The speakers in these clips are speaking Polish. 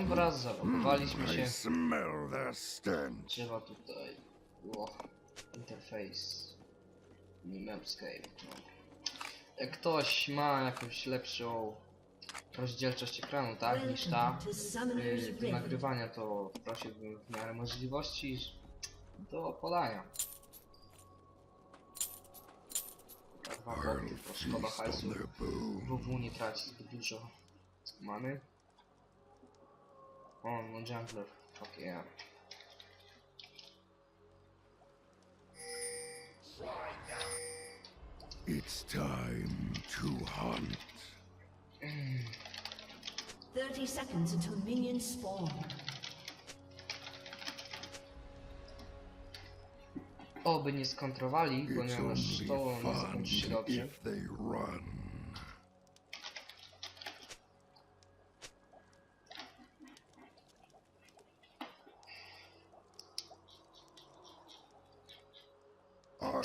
Dobra, zalogowaliśmy I się. Trzeba tutaj... O, interface. Mapscape. No. Jak ktoś ma jakąś lepszą rozdzielczość ekranu, tak, niż ta, yy, do nagrywania, to prosiłbym w miarę możliwości do podania. Dwa bo szkoda hajsu. WW nie traci zbyt dużo mamy. Oh, o, no jungler. Fuck yeah. It's time to hunt. 30 seconds until minions spawn. Oby nie skontrowali, It's ponieważ only to nie fun zakończy się dobrze. if they run.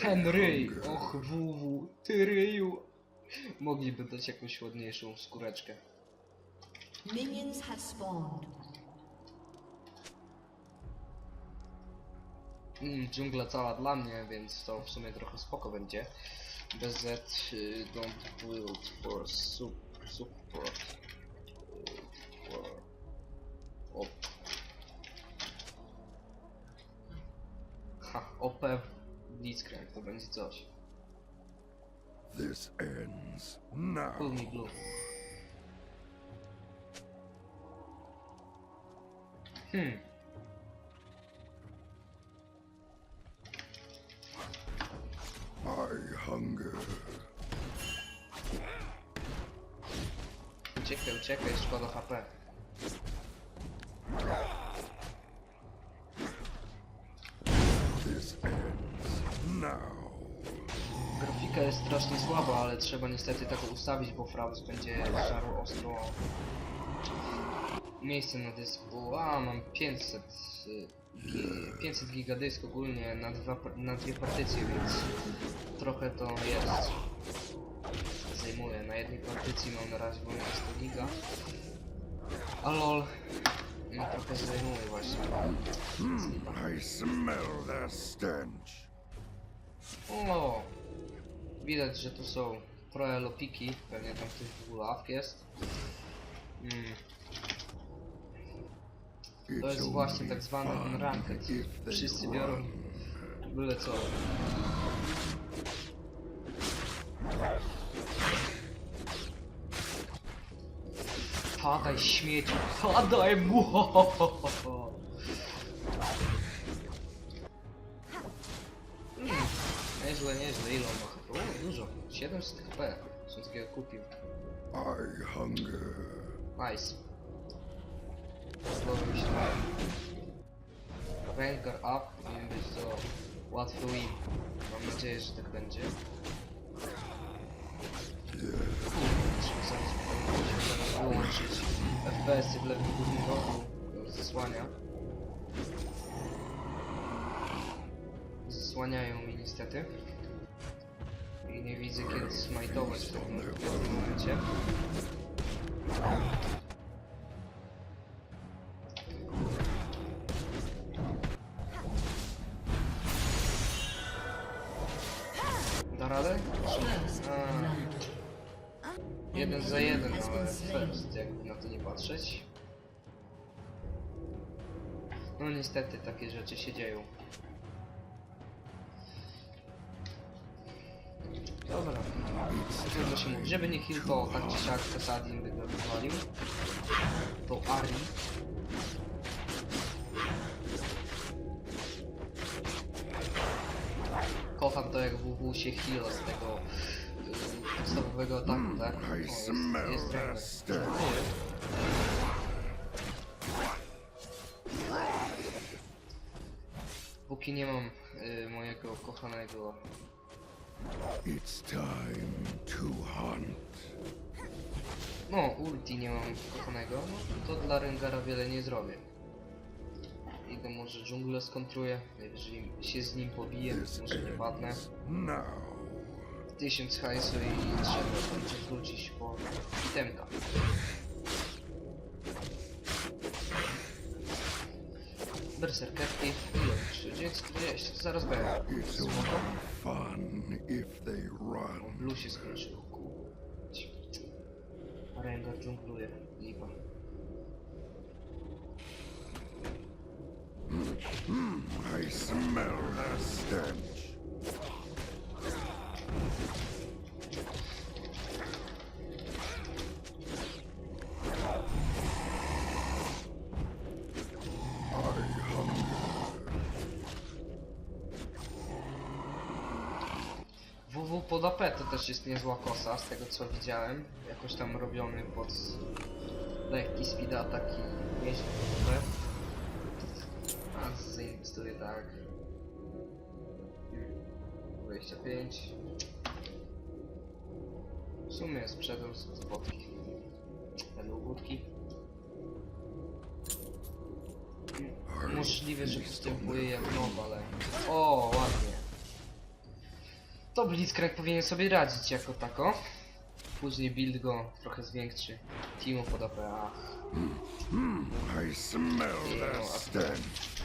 Ten ryj! Och, WW, ty ryju! Mogliby dać jakąś ładniejszą skóreczkę. Minions have spawned. Mm, dżungla cała dla mnie, więc to w sumie trochę spoko będzie. BZ y, don't build for sup support. Y, for op. Ha, OP Blitzcrank to będzie coś. This ends now. Pull me blue. Hmm. I hunger. Uciekaj, uciekaj, szkoda HP. Strasznie słaba, ale trzeba niestety tego ustawić, bo Fraus będzie żarł ostro miejsce na dysku. A, mam 500, y, gi- 500 giga dysk ogólnie na, dwa, na dwie partycje, więc trochę to jest. Zajmuje. Na jednej partycji mam na razie wolne 100 giga. A lol, no trochę zajmuje właśnie. Hmm, I smell the stench. O, widać, że tu są proelopiki, pewnie tam ktoś w ławk jest. Mm, to jest właśnie tak zwany they Wszyscy biorą byle co. Padaj śmieci, padaj mu! Mm, nieźle, nieźle, ile ma dużo, 700 HP, co takiego kupił. I hunger. Nice. Podoba mi się. Vanguard up, powinien być to łatwy win. Mam nadzieję, że tak będzie. Trzeba zaraz, wyłączyć FPS-y w lewym górnym rogu zasłania. Zasłaniają mi niestety. I nie widzę kiedy smajtować w tym momencie. Da radę? A, jeden za jeden, ale first, jakby na to nie patrzeć. No niestety takie rzeczy się dzieją. Dobra. Trudno się mówi. Żeby nie kill, to tak czy siak Kasadin by go wywalił. To Ari. Kocham to jak WW się heal z tego y, podstawowego ataku, tak? O, I jest, jest. Póki nie mam y, mojego kochanego It's time to hunt. No, ulti nie mam kochanego, no to dla Rengara wiele nie zrobię. Idę może dżunglę skontruję, jeżeli się z nim pobiję, może nie padnę. Tysiąc hajsu i trzeba będzie wrócić po itemka. Berserkerki. 30, zaraz będę. Spoko. Blue się skończył. Rengar dżungluje. Lipa. Pod AP to też jest niezła kosa, z tego co widziałem. Jakoś tam robiony pod lekki speed attack i nieźle AP. A zainwestuję tak. Hmm. 25. W sumie sprzedam z spotki. Będą. Hmm. Możliwe, że postępuje jak nowa, ale... O, ładnie. To Blitzcrank powinien sobie radzić jako tako. Później build go trochę zwiększy. Teamu pod AP. a, I smell stench.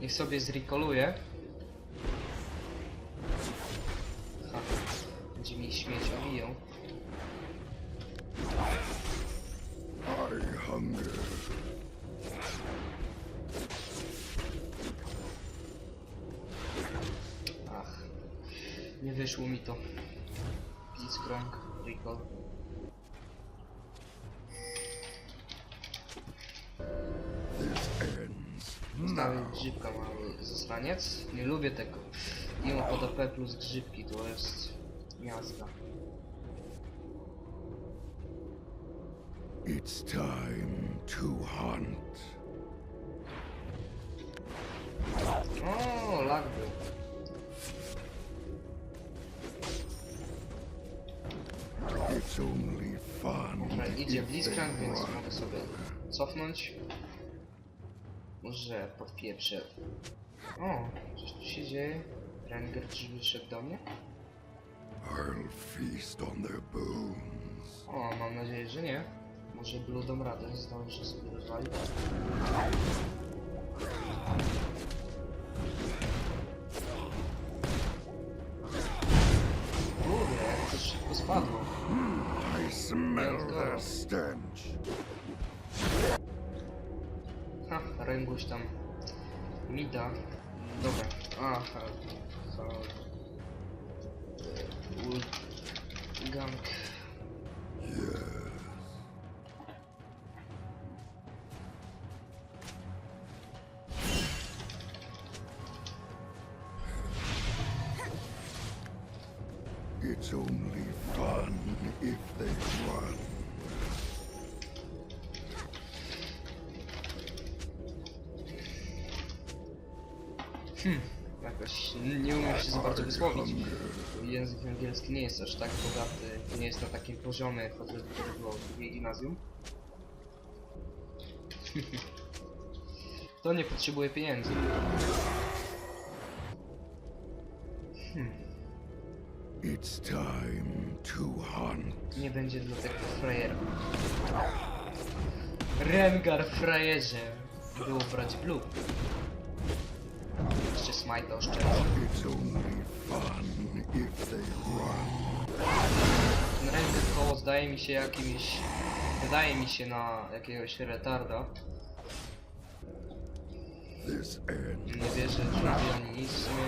Niech sobie zrekoluje. Zasraniec. Nie lubię tego. Teamu pod AP plus grzybki to jest miazga. It's time to hunt. O, lag był. It's only fun Dobra, idzie Blitzcrank, więc mogę sobie cofnąć. Może podpieprzę. O, coś tu się dzieje. Ranger czyżby wyszedł do mnie? I'll feast on their bones. O, mam nadzieję, że nie. Może Blue dam radę, zdążę sobie rozwalić. Kurde, jak to szybko spadło. I smell Let's go. the stench. Ha, Ręguś tam mi da. Dobra. Aha. Ha. Ult. Język angielski nie jest aż tak bogaty, nie jest na takim poziomie, chociażby to było w drugiej gimnazjum. To nie potrzebuje pieniędzy. It's time to hunt. Nie będzie dla tego frajera. Rengar frajerze. Było brać blue. Smite run. Ten koło zdaje mi się jakimś... Wydaje mi się na jakiegoś retarda. Nie wierzę, że ani nic w sumie.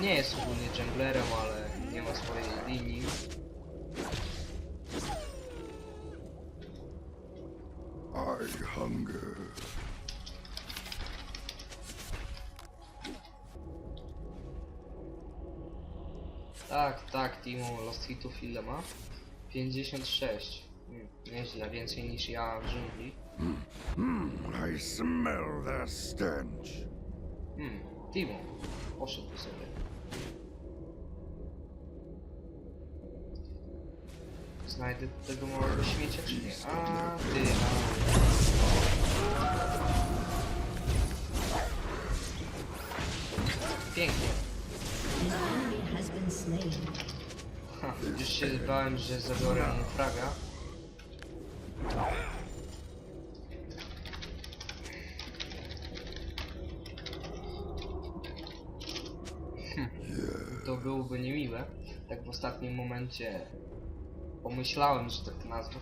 Nie jest ogólnie junglerem, ale nie ma swojej linii. Timo Lost Hitów ile ma? 56. Hmm, nieźle, więcej niż ja w dżungli. I smell the stench. Hmm, Timo, poszedł sobie. Znajdę tego małego śmiecia czy nie? A, ty, a. Pięknie. Has been slain. Już się bałem, że zabiorę mu fraga. Hm, To byłoby niemiłe. Tak w ostatnim momencie pomyślałem, że tak to nazwę.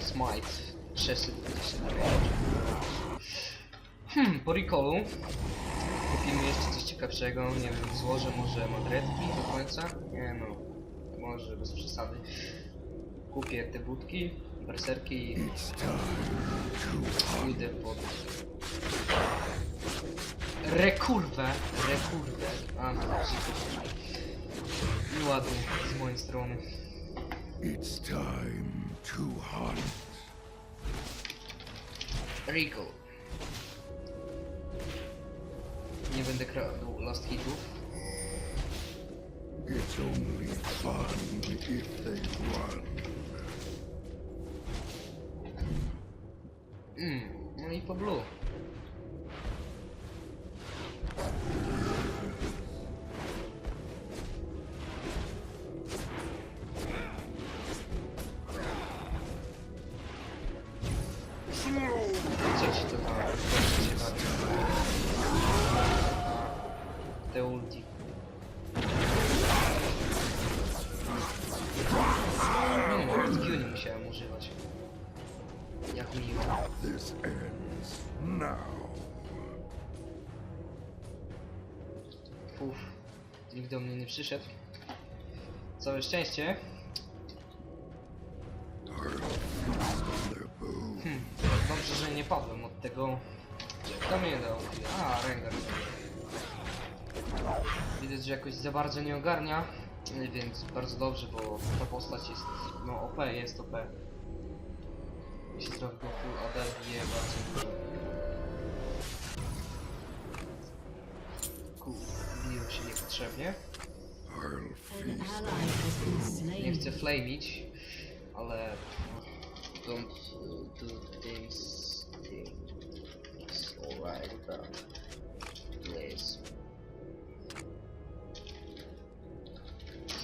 Smite 629. Hmm, po recallu kupimy jeszcze coś ciekawszego, nie wiem, złożę może madretki do końca? Nie no, może bez przesady. Kupię te budki, berserki i pójdę pod... Rekurwę! Rekurwę! A, no. I ładnie, z mojej strony. It's time to hunt. Recall. Nie będę kradł last hitów. It's only fun if they run. Mm, no i po blue. Całe szczęście. Hmm, dobrze, że nie padłem od tego. Kto mnie dał? A, Rengar. Widać, że jakoś za bardzo nie ogarnia, więc bardzo dobrze, bo ta postać jest, no OP, jest OP. Jeśli trochę go full AD bije bardzo dużo. Kur, biją się niepotrzebnie. Nie chcę flamić, ale don't do things things alright but please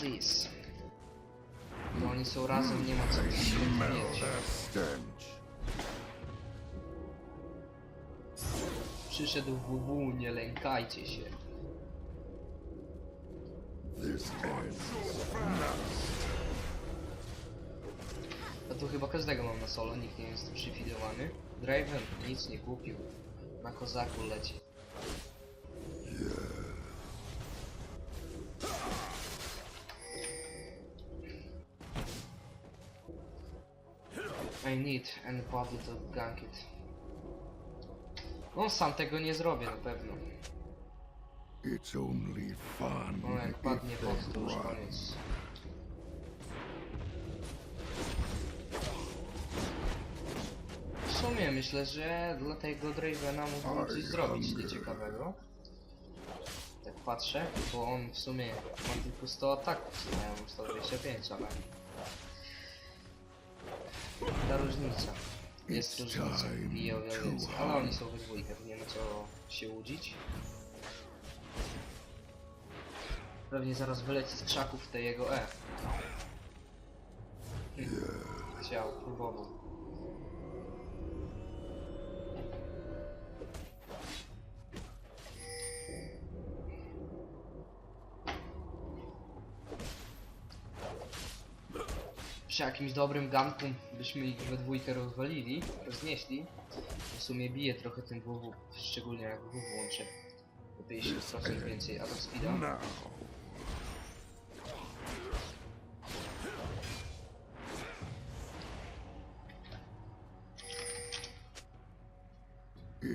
please. No oni są razem nie ma co się Smell mieć przyszedł WW nie lękajcie się A tu chyba każdego mam na solo nikt nie jest przyfilowany Draven nic nie kupił na kozaku leci I need anybody to gank it. No sam tego nie zrobię na pewno. It's only fun No jak padnie if pod to they run. koniec. W sumie myślę, że dla tego Dravena mógłbym coś zrobić nieciekawego. Tak patrzę, bo on w sumie ma tylko 100 ataków, ja mam 125, ale... Ta różnica. Jest It's różnica, time bije o wiele to więcej, ale oni są we dwójkę, nie ma co się łudzić. Pewnie zaraz wyleci z krzaków te jego E. Chciał, próbował. Przy jakimś dobrym ganku byśmy ich we dwójkę rozwalili, roznieśli. W sumie bije trochę ten WW, szczególnie jak WW włączę. O 50% więcej atak speeda.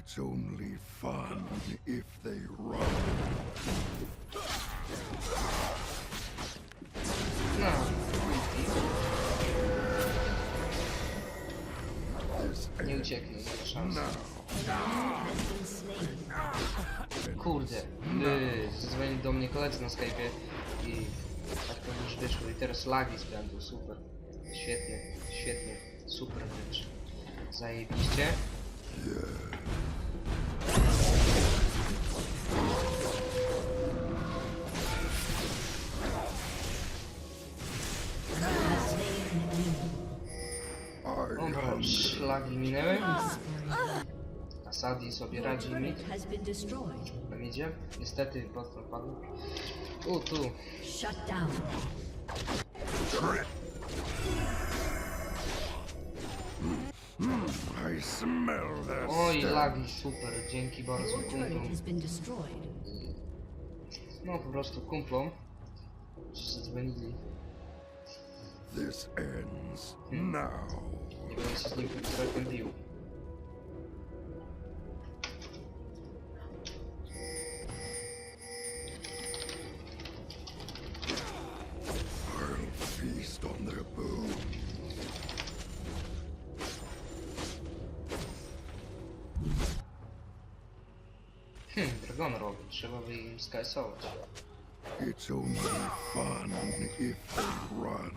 It's only fun if they run. No, This nie ucieknie, nie ma szans. Slain. Kurde, yy, zadzwonili do mnie koledzy na Skype'ie i tak to już wyszło i teraz lagi spędzą, super. Świetnie, świetnie, super wręcz. Zajebiście. Dobra, szlagi minęły. Asadi sobie radzi mi. Na midzie. Niestety, bottom padł. U, tu. Shut down. I smell their Oj, stench. lagi, super, dzięki bardzo Your turret kumplom. has been destroyed. No po prostu kumplom. Że zadzwonili. This ends now. Nie będę się z nim trochę bił. It's only fun if they run.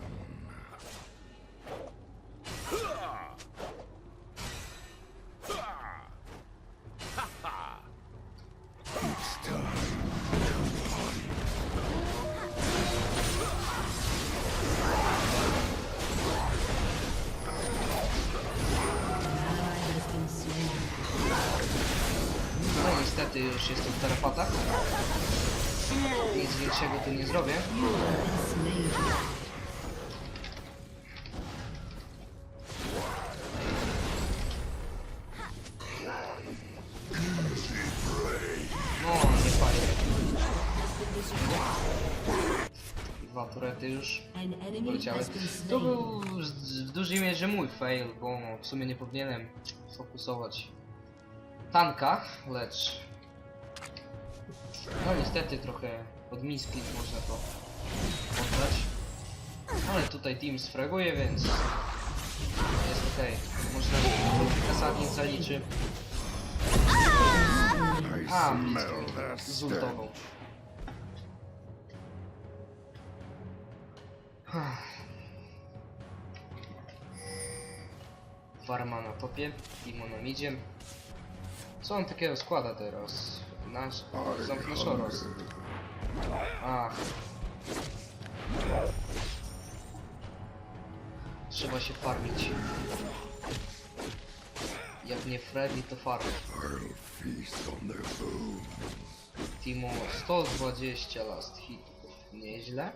Niestety już jestem w tarapatach. Nic większego tu nie zrobię. No, nie fajnie. Dwa turety już poleciały. To był w dużej mierze mój fail, bo w sumie nie powinienem fokusować tanka, lecz no niestety trochę pod miski można to oddać. Ale tutaj team sfraguje, więc jest okej. Można kasadnik zaliczy. A, zultował. Warma na topie, Timo na midzie. Co on takiego składa teraz? Nasz... I Zamknę Szoros. Ach. Trzeba się farmić. Jak nie Freddy, to farm. Timo 120 last hitów. Nieźle.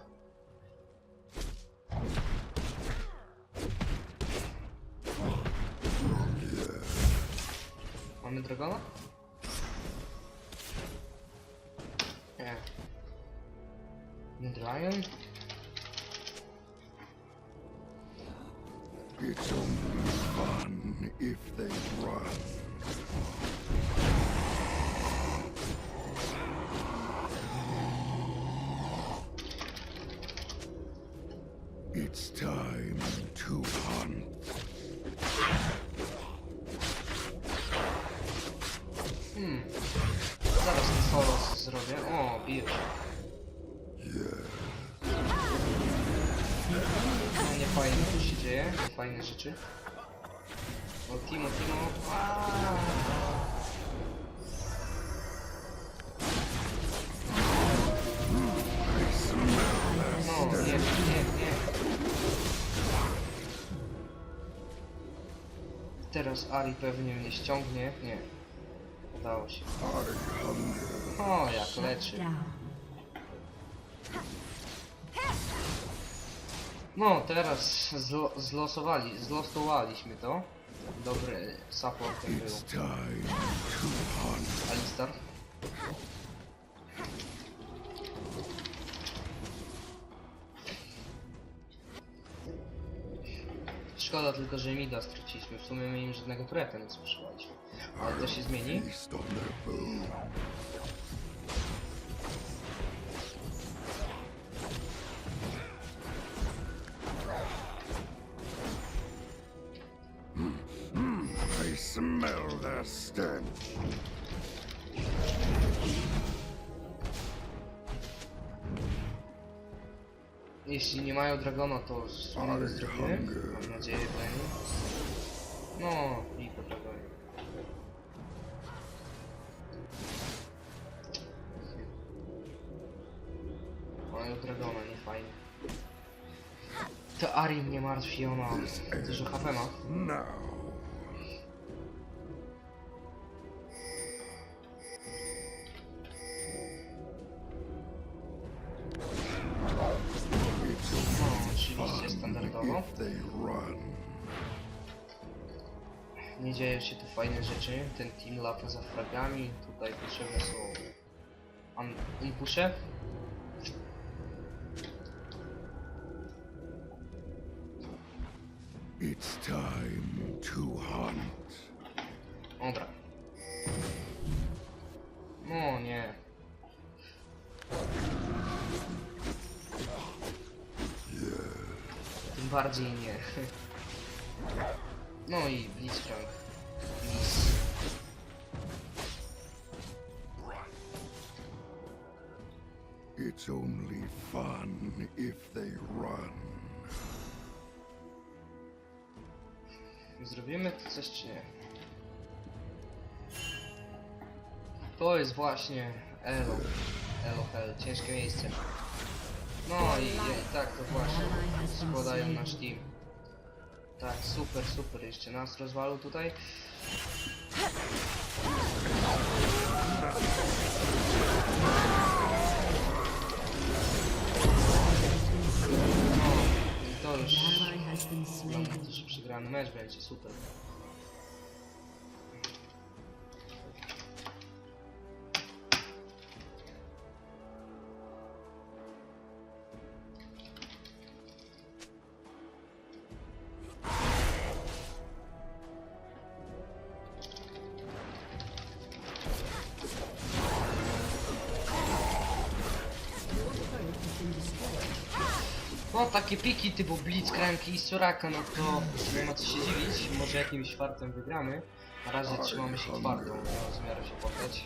Mamy dragona? Nie. Lion? It's only fun if they run. Rzeczy. O Timo, Timo. No, nie, nie, nie. Teraz Ari pewnie mnie ściągnie. Nie. Udało się. O, jak leczy. No, teraz zlo zlosowali, zlosowaliśmy to. Dobry support ten był. Alistar. Szkoda tylko, że Mida straciliśmy. W sumie my im żadnego tureta nie sprzedaliśmy. Ale to się zmieni. Smell their stench. Jeśli nie mają dragona, to my zrobimy. Mam nadzieję, Penny. No, i po dragonie. Mają dragona, nie fajnie. To Ari mnie martwi, ona dużo HP ma. Now. Rzeczy. Ten team lata za fragami. Tutaj potrzebne są an- impusze. It's time to hunt. Dobra. No nie. Tym bardziej nie. No i Blitzcrank. Only fun if they run. Zrobimy to coś czy nie? To jest właśnie Elo. Elo Hell, ciężkie miejsce. No i, i tak to właśnie składają nasz team. Tak, super, super, jeszcze nas rozwalą tutaj. Has been slain. przegrany mecz będzie, super. No takie piki typu Blitzcrank i Soraka, no to nie ma co się dziwić, może jakimś czwartym wygramy. Na razie trzymamy się twardo, nie ma zamiaru się poddać.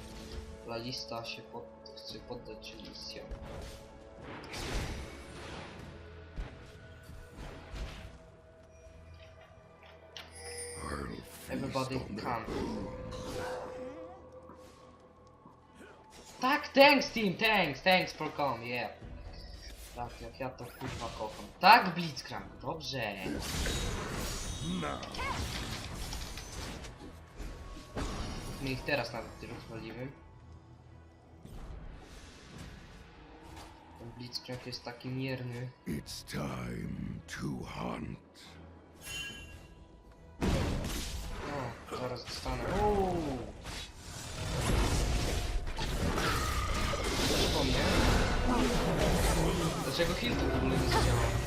La lista się pod, chce poddać, czyli Sion. Everybody come. Tak, thanks team, thanks, thanks for come, yeah. Tak, jak ja to kurwa kocham. Tak, Blitzcrank, dobrze. Now. My ich teraz nawet rozwalimy. Ten Blitzcrank jest taki mierny. It's time to hunt. No, zaraz dostanę. Dlaczego Hilton w ogóle nie zadziałał?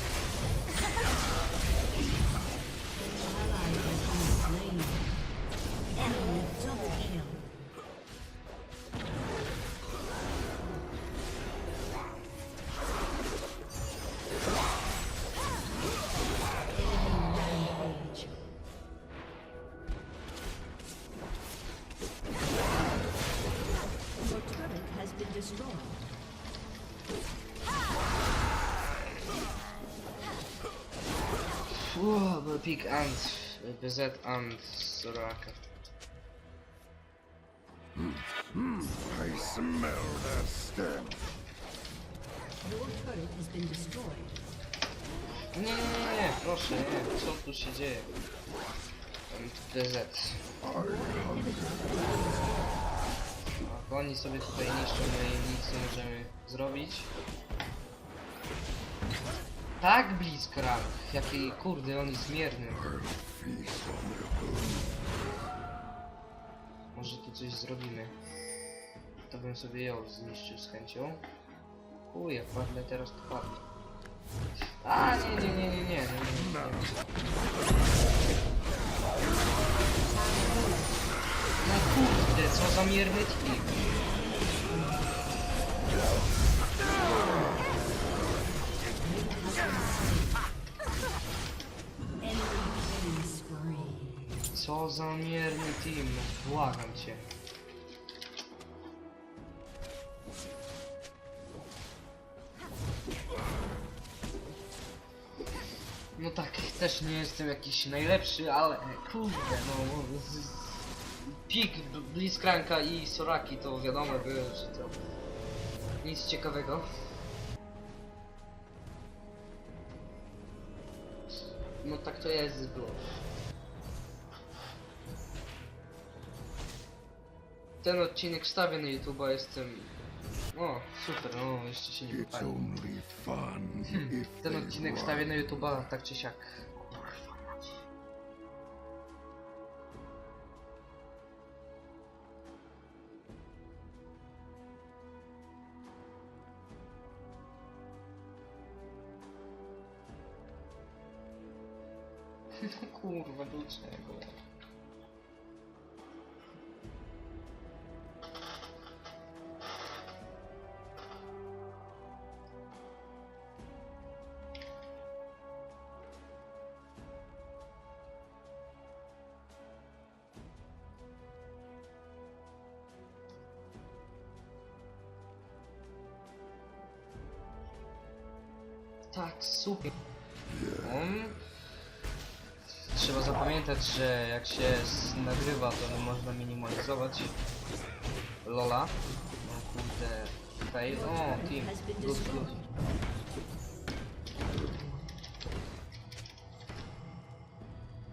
Pig and BZ and Soraka. I smell their stench. Your turret has been destroyed. Nie, nie, nie, nie, proszę, nie, co tu się dzieje? And BZ. A oni sobie tutaj niszczą, my im nic nie możemy zrobić tak blisko rank. Jaki kurde, on jest mierny. Może tu coś zrobimy. To bym sobie ją zniszczył z chęcią. Uj, jak padnę teraz, to padnę. A, nie, nie, nie, nie, nie. nie, nie, nie, No kurde, co za mierny tlik. Co za mierny team, błagam cię. No tak, też nie jestem jakiś najlepszy, ale kurde, no... Pik Blitzcranka i Soraki to wiadomo było, że to nic ciekawego. No tak to jest z Ten odcinek wstawię na YouTube'a, jestem... O, super, no jeszcze się nie It's only fun if Ten they odcinek wstawię na YouTube'a tak czy siak. No kurwa, dlaczego? Tak, super. Um, trzeba zapamiętać, że jak się nagrywa, to można minimalizować Lola. No kurde, fail. O, team. Good, good.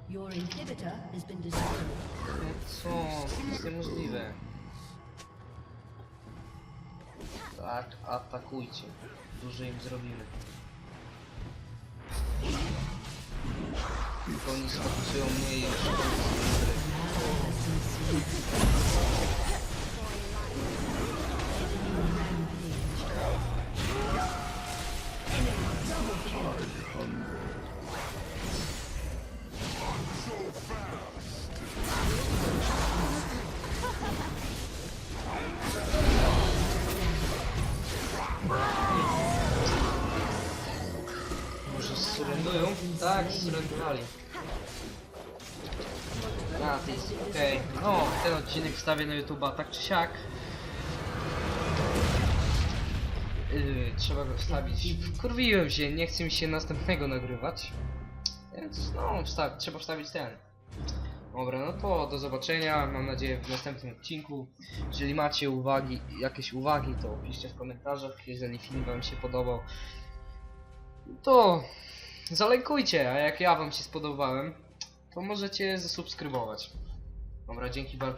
Your inhibitor has been destroyed. Co? To jest niemożliwe. Tak, atakujcie. Dużo im zrobimy. Tylko oni sfokusują mnie i już koniec tej gry. Może surrendują? Tak, surrendowali. A, ten odcinek wstawię na YouTube'a tak czy siak. Yy, trzeba go wstawić. Wkurwiłem się, nie chcę mi się następnego nagrywać. Więc no, wsta trzeba wstawić ten. Dobra, no to do zobaczenia. Mam nadzieję w następnym odcinku. Jeżeli macie uwagi, jakieś uwagi, to piszcie w komentarzach. Jeżeli film wam się podobał, to zalajkujcie, a jak ja wam się spodobałem, to możecie zasubskrybować. Dobra, dzięki bardzo.